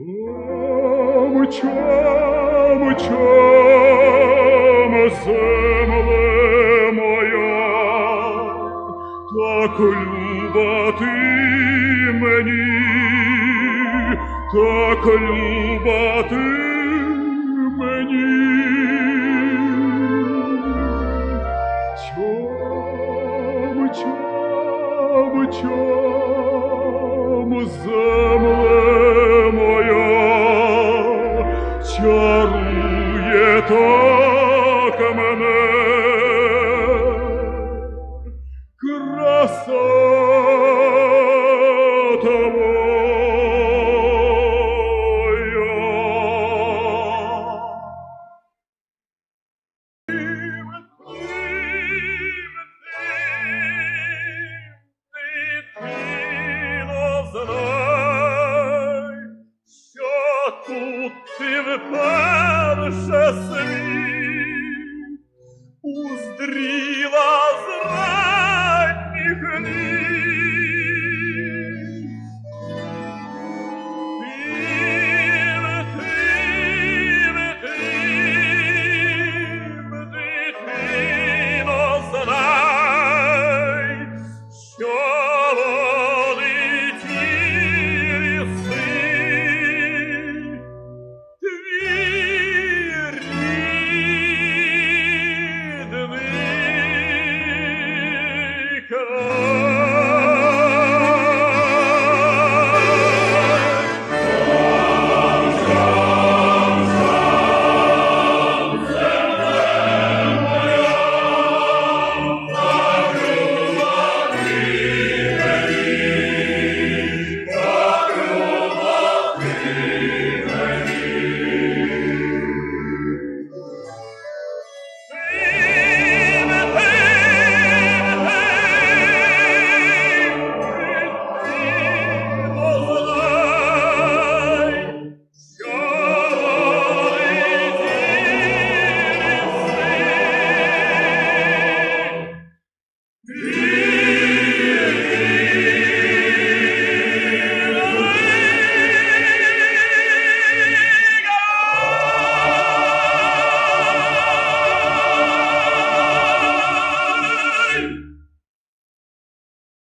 Чому, чому, чому, земле моя, так люба ти мені, так люба ти мені. Чому, чому, чому, земле мене краса твоя. Дитино, знай, що тут ти вперше світ уздріла